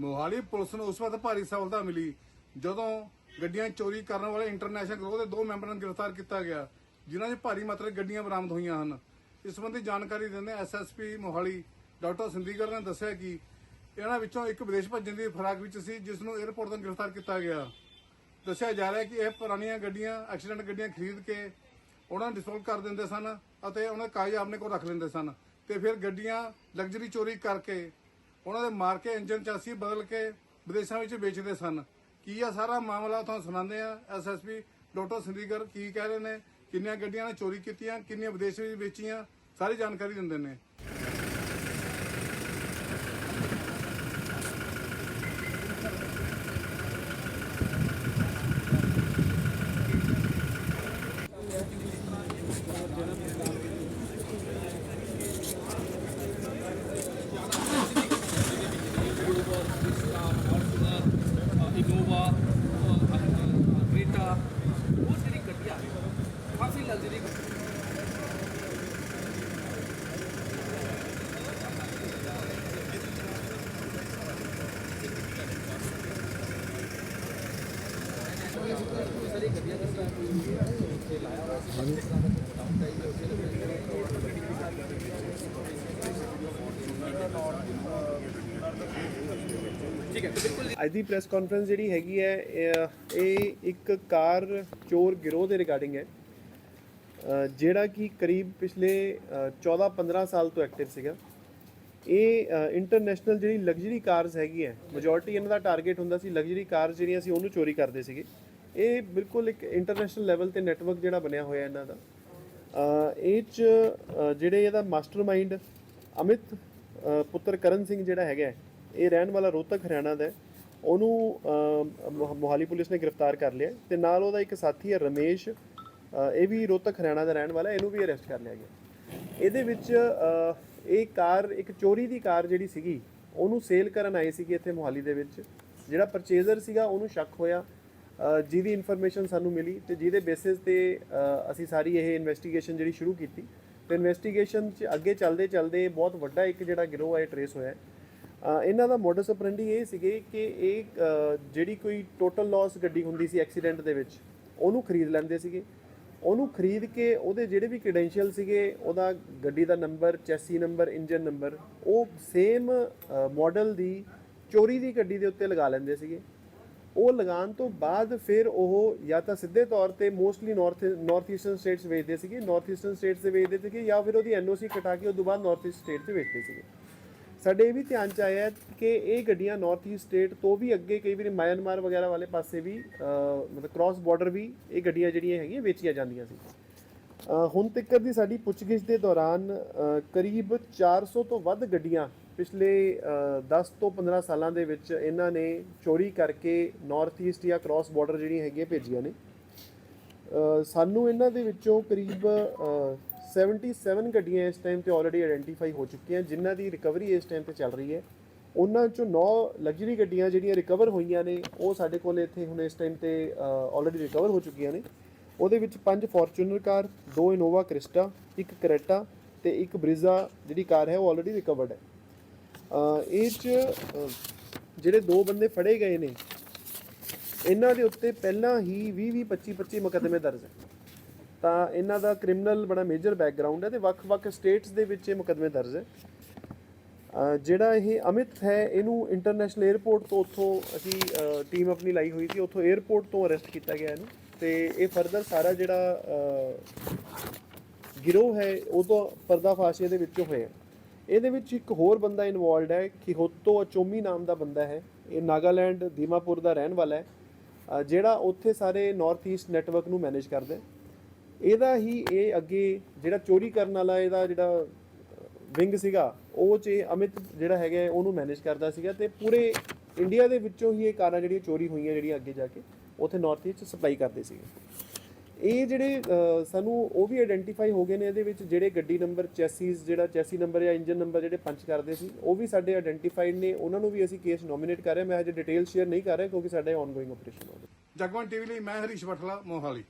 Mohali police ਨੂੰ ਉਸ ਵਕਤ ਭਾਰੀ ਸਫਲਤਾ ਮਿਲੀ। ਜਦੋਂ ਗੱਡੀਆਂ ਚੋਰੀ ਕਰਨ ਵਾਲੇ ਇੰਟਰਨੈਸ਼ਨਲ ਗਰੋਹ ਦੇ ਦੋ ਮੈਂਬਰਾਂ ਨੂੰ ਗ੍ਰਿਫਤਾਰ ਕੀਤਾ ਗਿਆ, ਜਿਨ੍ਹਾਂ 'ਚ ਭਾਰੀ ਮਾਤਰਾ ਗੱਡੀਆਂ ਬਰਾਮਦ ਹੋਈਆਂ ਹਨ। ਇਸ ਸੰਬੰਧੀ ਜਾਣਕਾਰੀ ਦਿੰਦੇ ਐਸਐਸਪੀ ਮੋਹਾਲੀ ਡਾਕਟਰ ਸਿੰਧੀਗਰ ਨੇ ਦੱਸਿਆ ਕਿ ਇਹਨਾਂ ਵਿੱਚੋਂ ਇੱਕ ਵਿਦੇਸ਼ ਭੱਜਣ ਦੀ ਫਰਾਕ ਵਿੱਚ ਸੀ, ਜਿਸ ਨੂੰ 에ਅਰਪੋਰਟ ਤੋਂ ਗ੍ਰਿਫਤਾਰ ਕੀਤਾ ਗਿਆ। ਦੱਸਿਆ ਜਾ ਰਿਹਾ ਹੈ ਕਿ ਇਹ ਪੁਰਾਣੀਆਂ ਗੱਡੀਆਂ, ਐਕਸੀਡੈਂਟ ਗੱਡੀਆਂ ਖਰੀਦ ਕੇ ਉਹਨਾਂ ਨੂੰ ਡਿਸਪੋਜ਼ ਕਰ ਦਿੰਦੇ ਸਨ ਅਤੇ ਉਹਨਾਂ ਕਾਗਜ਼ ਆਪਣੇ ਕੋਲ ਰੱਖ ਲੈਂਦੇ ਸਨ ਤੇ ਫਿਰ ਗੱਡੀਆਂ ਲਗਜ਼ਰੀ ਚੋਰੀ ਕਰਕੇ ਉਹਨਾਂ ਦੇ ਮਾਰ ਕੇ ਇੰਜਨ ਚਾਸੀ ਬਦਲ ਕੇ ਵਿਦੇਸ਼ਾਂ ਵਿੱਚ ਵੇਚਦੇ ਸਨ। ਕੀ ਆ ਸਾਰਾ ਮਾਮਲਾ ਤੁਹਾਨੂੰ ਸੁਣਾਉਂਦੇ ਆ ਐਸਐਸਪੀ ਡਾਕਟਰ ਸਿੰਧੀਗਰ ਕੀ ਕਹਿ ਰਹੇ ਨੇ? ਕਿੰਨੀਆਂ ਗੱਡੀਆਂ ਨੇ ਚੋਰੀ ਕੀਤੀਆਂ? ਕਿੰਨੀਆਂ ਵਿਦੇਸ਼ ਵਿੱਚ ਵੇਚੀਆਂ? ਸਾਰੀ ਜਾਣਕਾਰੀ ਦਿੰਦੇ ਨੇ ਇਨੋਵਾ ਕ੍ਰੇਟਾ ਉਹ ਜਿਹੜੀ ਗੱਡੀਆਂ ਨੇ ਕਾਫੀ ਲਗਜ਼ਰੀ ਠੀਕ ਹੈ ਬਿਲਕੁਲ ਅੱਜ ਦੀ ਪ੍ਰੈਸ ਕਾਨਫਰੰਸ ਜਿਹੜੀ ਹੈਗੀ ਹੈ ਇਹ- ਇਹ ਇੱਕ ਕਾਰ ਚੋਰ ਗਿਰੋਹ ਦੇ ਰਿਗਾਰਡਿੰਗ ਹੈ ਅ, ਜਿਹੜਾ ਕਿ ਕਰੀਬ ਪਿਛਲੇ 14-15 ਸਾਲ ਤੋਂ ਐਕਟਿਵ ਸੀਗਾ। ਇਹ ਇੰਟਰਨੈਸ਼ਨਲ ਜਿਹੜੀ ਲਗਜ਼ਰੀ ਕਾਰਸ ਹੈਗੀ ਹੈ ਮੈਜੋਰਟੀ ਇਹਨਾਂ ਦਾ ਟਾਰਗੇਟ ਹੁੰਦਾ ਸੀ ਲਗਜ਼ਰੀ ਕਾਰਸ ਜਿਹੜੀਆਂ ਸੀ ਉਹਨੂੰ ਚੋਰੀ ਕਰਦੇ ਸੀਗੇ। ਇਹ ਬਿਲਕੁਲ ਇੱਕ ਇੰਟਰਨੈਸ਼ਨਲ ਲੈਵਲ ਤੇ ਨੈਟਵਰਕ ਜਿਹੜਾ ਬਣਿਆ ਹੋਇਆ ਇਹਨਾਂ ਦਾ। ਇਹ ਚ ਜਿਹੜੇ ਇਹਦਾ ਮਾਸਟਰਮਾਈਂਡ ਅਮਿਤ ਪੁੱਤਰ ਕਰਨ ਸਿੰਘ ਜਿਹੜਾ ਹੈਗਾ ਇਹ ਰਹਿਣ ਵਾਲਾ ਰੋਹਤਕ ਹਰਿਆਣਾ ਦਾ ਉਹਨੂੰ ਮੋਹਾਲੀ ਪੁਲਿਸ ਨੇ ਗ੍ਰਿਫਤਾਰ ਕਰ ਲਿਆ ਤੇ ਨਾਲ ਉਹਦਾ ਇੱਕ ਸਾਥੀ ਹੈ ਰਮੇਸ਼ ਇਹ ਵੀ ਰੋਹਤਕ ਹਰਿਆਣਾ ਦਾ ਰਹਿਣ ਵਾਲਾ ਇਹਨੂੰ ਵੀ ਅਰੈਸਟ ਕਰ ਲਿਆ ਗਿਆ। ਇਹਦੇ ਵਿੱਚ ਇਹ ਕਾਰ, ਇੱਕ ਚੋਰੀ ਦੀ ਕਾਰ ਜਿਹੜੀ ਸੀਗੀ, ਉਹਨੂੰ ਸੇਲ ਕਰਨ ਆਏ ਸੀਗੇ ਇੱਥੇ ਮੋਹਾਲੀ ਦੇ ਵਿੱਚ। ਜਿਹੜਾ ਪਰਚੇਜ਼ਰ ਸੀਗਾ, ਉਹਨੂੰ ਸ਼ੱਕ ਹੋਇਆ ਜਿਹਦੀ ਇਨਫੋਰਮੇਸ਼ਨ ਸਾਨੂੰ ਮਿਲੀ ਤੇ ਜਿਹਦੇ ਬੇਸਿਸ ਤੇ ਅਸੀਂ ਸਾਰੀ ਇਹ ਇਨਵੈਸਟੀਗੇਸ਼ਨ ਜਿਹੜੀ ਸ਼ੁਰੂ ਕੀਤੀ ਤੇ ਇਨਵੈਸਟੀਗੇਸ਼ਨ 'ਚ ਅੱਗੇ ਚੱਲਦੇ ਚੱਲਦੇ ਬਹੁਤ ਵੱਡਾ ਇੱਕ ਜਿਹੜਾ ਗਿਰੋਹ ਹੈ ਟਰੇਸ ਹੋਇਆ ਇਹਨਾਂ ਦਾ ਮੋਡਸ ਆਪਰੈਂਡੀ ਇਹ ਸੀਗੇ ਕਿ ਇਹ ਜਿਹੜੀ ਕੋਈ ਟੋਟਲ ਲਾਸ ਗੱਡੀ ਹੁੰਦੀ ਸੀ ਐਕਸੀਡੈਂਟ ਦੇ ਵਿੱਚ, ਉਹਨੂੰ ਖਰੀਦ ਲੈਂਦੇ ਸੀਗੇ। ਉਹਨੂੰ ਖਰੀਦ ਕੇ ਉਹਦੇ ਜਿਹੜੇ ਵੀ ਕ੍ਰੈਡੈਂਸ਼ੀਅਲ ਸੀਗੇ, ਉਹਦਾ ਗੱਡੀ ਦਾ number chassis number engine number ਉਹ ਸੇਮ ਮਾਡਲ ਦੀ, ਚੋਰੀ ਦੀ ਗੱਡੀ ਦੇ ਉੱਤੇ ਲਗਾ ਲੈਂਦੇ ਸੀਗੇ। ਉਹ ਲਗਾਉਣ ਤੋਂ ਬਾਅਦ ਫਿਰ ਉਹ ਜਾਂ ਤਾਂ ਸਿੱਧੇ ਤੌਰ ਤੇ mostly north north eastern states ਵੇਚਦੇ ਸੀਗੇ ਨਾਰਥ ਈਸਟਰਨ ਸਟੇਟਸ ਤੇ ਵੇਚਦੇ ਸੀਗੇ ਜਾਂ ਫਿਰ ਉਹਦੀ ਐਨਓਸੀ ਕਟਾ ਕੇ ਉਸ ਤੋਂ ਬਾਅਦ ਨਾਰਥ ਈਸਟ ਸਟੇਟ ਤੇ ਵੇਚਦੇ ਸੀਗੇ। ਸਾਡੇ ਇਹ ਵੀ ਧਿਆਨ ਚ ਆਇਆ ਕਿ ਇਹ ਗੱਡੀਆਂ ਨਾਰਥ ਈਸਟ ਸਟੇਟ ਤੋਂ ਵੀ ਅੱਗੇ ਕਈ ਵਾਰੀ ਮਿਆਂਮਾਰ ਵਗੈਰਾ ਵਾਲੇ ਪਾਸੇ ਵੀ ਮਤਲਬ ਕ੍ਰਾਸ ਬਾਰਡਰ ਵੀ ਇਹ ਗੱਡੀਆਂ ਜਿਹੜੀਆਂ ਹੈਗੀਆਂ ਵੇਚੀਆਂ ਜਾਂਦੀਆਂ ਸੀ। ਹੁਣ ਤੱਕ ਦੀ ਸਾਡੀ ਪੁੱਛਗਿੱਛ ਦੇ ਦੌਰਾਨ ਅ, ਕਰੀਬ 400 ਤੋਂ ਵੱਧ ਗੱਡੀਆਂ ਪਿਛਲੇ ਅ, 10 ਤੋਂ 15 ਸਾਲਾਂ ਦੇ ਵਿੱਚ ਇਹਨਾਂ ਨੇ ਚੋਰੀ ਕਰਕੇ ਨਾਰਥ ਈਸਟ ਜਾਂ ਕ੍ਰਾਸ ਬਾਰਡਰ ਜਿਹੜੀਆਂ ਹੈਗੀਆਂ ਭੇਜੀਆਂ ਨੇ। ਸਾਨੂੰ ਇਹਨਾਂ ਦੇ ਵਿੱਚੋਂ ਕਰੀਬ ਅ, 77 ਗੱਡੀਆਂ ਇਸ ਟਾਈਮ ਤੇ ਆਲਰੇਡੀ ਆਇਡੈਂਟੀਫਾਈ ਹੋ ਚੁੱਕੀਆਂ ਜਿਨ੍ਹਾਂ ਦੀ ਰਿਕਵਰੀ ਇਸ ਟਾਈਮ ਤੇ ਚੱਲ ਰਹੀ ਹੈ। ਉਹਨਾਂ ਚੋਂ 9 ਲਗਜ਼ਰੀ ਗੱਡੀਆਂ ਜਿਹੜੀਆਂ ਰਿਕਵਰ ਹੋਈਆਂ ਨੇ ਉਹ ਸਾਡੇ ਕੋਲ ਇੱਥੇ ਹੁਣ ਇਸ ਟਾਈਮ ਤੇ ਆਲਰੇਡੀ ਰਿਕਵਰ ਹੋ ਚੁੱਕੀਆਂ ਨੇ। ਉਹਦੇ ਵਿੱਚ ਪੰਜ ਫੋਰਚੂਨਰ ਕਾਰ, ਦੋ ਇਨੋਵਾ ਕ੍ਰਿਸਟਾ, ਇੱਕ ਕਰੇਟਾ ਤੇ ਇੱਕ ਬ੍ਰਿਜ਼ਾ ਜਿਹੜੀ ਕਾਰ ਹੈ ਉਹ ਆਲਰੇਡੀ ਰਿਕਵਰਡ ਹੈ। ਇਹ ਚ ਜਿਹੜੇ ਦੋ ਬੰਦੇ ਫੜੇ ਗਏ ਨੇ, ਇਹਨਾਂ ਦੇ ਉੱਤੇ ਪਹਿਲਾਂ ਹੀ 20 20 25 25 ਮੁਕੱਦਮੇ ਦਰਜ ਹੈ। ਤਾਂ ਇਹਨਾਂ ਦਾ ਕ੍ਰਿਮੀਨਲ ਬੜਾ ਮੇਜਰ ਬੈਕਗ੍ਰਾਉਂਡ ਹੈ ਤੇ ਵੱਖ-ਵੱਖ ਸਟੇਟਸ ਦੇ ਵਿੱਚ ਇਹ ਮੁਕੱਦਮੇ ਦਰਜ ਹੈ। ਜਿਹੜਾ ਇਹ ਅਮਿਤ ਹੈ, ਇਹਨੂੰ ਇੰਟਰਨੈਸ਼ਨਲ 에ਅਰਪੋਰਟ ਤੋਂ ਉੱਥੋਂ ਅਸੀਂ ਟੀਮ ਆਪਣੀ ਲਾਈ ਹੋਈ ਸੀ, ਉੱਥੋਂ 에ਅਰਪੋਰਟ ਤੋਂ ਅਰੈਸਟ ਕੀਤਾ ਗਿਆ ਇਹਨੂੰ। ਤੇ ਇਹ ਫਰਦਰ ਸਾਰਾ ਜਿਹੜਾ ਗਿਰੋਹ ਹੈ ਉਹ ਤੋਂ ਪਰਦਾਫਾਸ਼ ਇਹਦੇ ਵਿੱਚੋਂ ਹੋਇਆ ਇਹਦੇ ਵਿੱਚ ਇੱਕ ਹੋਰ ਬੰਦਾ ਇਨਵੋਲਡ ਹੈ, ਖਿਹੋਤੋ ਅਚੋਮੀ ਨਾਮ ਦਾ ਬੰਦਾ ਹੈ। ਇਹ ਨਾਗਾਲੈਂਡ, ਦੀਮਾਪੁਰ ਦਾ ਰਹਿਣ ਵਾਲਾ ਹੈ ਜਿਹੜਾ ਉੱਥੇ ਸਾਰੇ ਨਾਰਥ ਈਸਟ ਨੈਟਵਰਕ ਨੂੰ ਮੈਨੇਜ ਕਰਦਾ ਹੈ। ਇਹਦਾ ਹੀ ਇਹ ਅੱਗੇ ਜਿਹੜਾ ਚੋਰੀ ਕਰਨ ਵਾਲਾ ਇਹਦਾ ਜਿਹੜਾ ਵਿੰਗ ਸੀਗਾ, ਉਹ ਚ ਇਹ ਅਮਿਤ ਜਿਹੜਾ ਹੈਗਾ ਉਹਨੂੰ ਮੈਨੇਜ ਕਰਦਾ ਸੀਗਾ ਤੇ ਪੂਰੇ ਇੰਡੀਆ ਦੇ ਵਿੱਚੋਂ ਹੀ ਇਹ ਕਾਰਾਂ ਜਿਹੜੀਆਂ ਚੋਰੀ ਹੋਈਆਂ, ਜਿਹੜੀਆਂ ਅੱਗੇ ਜਾ ਕੇ ਉੱਥੇ ਨਾਰਥ ਈਸਟ ਸਪਲਾਈ ਕਰਦੇ ਸੀਗੇ। ਇਹ ਜਿਹੜੇ ਸਾਨੂੰ ਉਹ ਵੀ ਆਇਡੈਂਟੀਫਾਈ ਹੋ ਗਏ ਨੇ ਇਹਦੇ ਵਿੱਚ ਜਿਹੜੇ ਗੱਡੀ ਨੰਬਰ ਚੈਸੀਸ ਜਿਹੜਾ ਚੈਸੀ ਨੰਬਰ ਜਾਂ ਇੰਜਨ ਨੰਬਰ ਜਿਹੜੇ ਪੰਚ ਕਰਦੇ ਸੀ, ਉਹ ਵੀ ਸਾਡੇ ਆਇਡੈਂਟੀਫਾਈਡ ਨੇ। ਉਹਨਾਂ ਨੂੰ ਵੀ ਅਸੀਂ ਕੇਸ ਨੋਮੀਨੇਟ ਕਰ ਰਹੇ ਹਾਂ। ਮੈਂ ਹਜੇ ਡਿਟੇਲ ਸ਼ੇਅਰ ਨਹੀਂ ਕਰ ਰਿਹਾ ਕਿਉਂਕਿ ਸਾਡਾ ਆਨਗੋਇੰਗ ਆਪਰੇਸ਼ਨ ਹੋ ਰਿਹਾ ਜਗਵੰਤ ਟੀਵੀ ਲਈ ਮੈਂ ਹਰੀਸ਼ ਬਠਲਾ ਮੋਹਾਲੀ।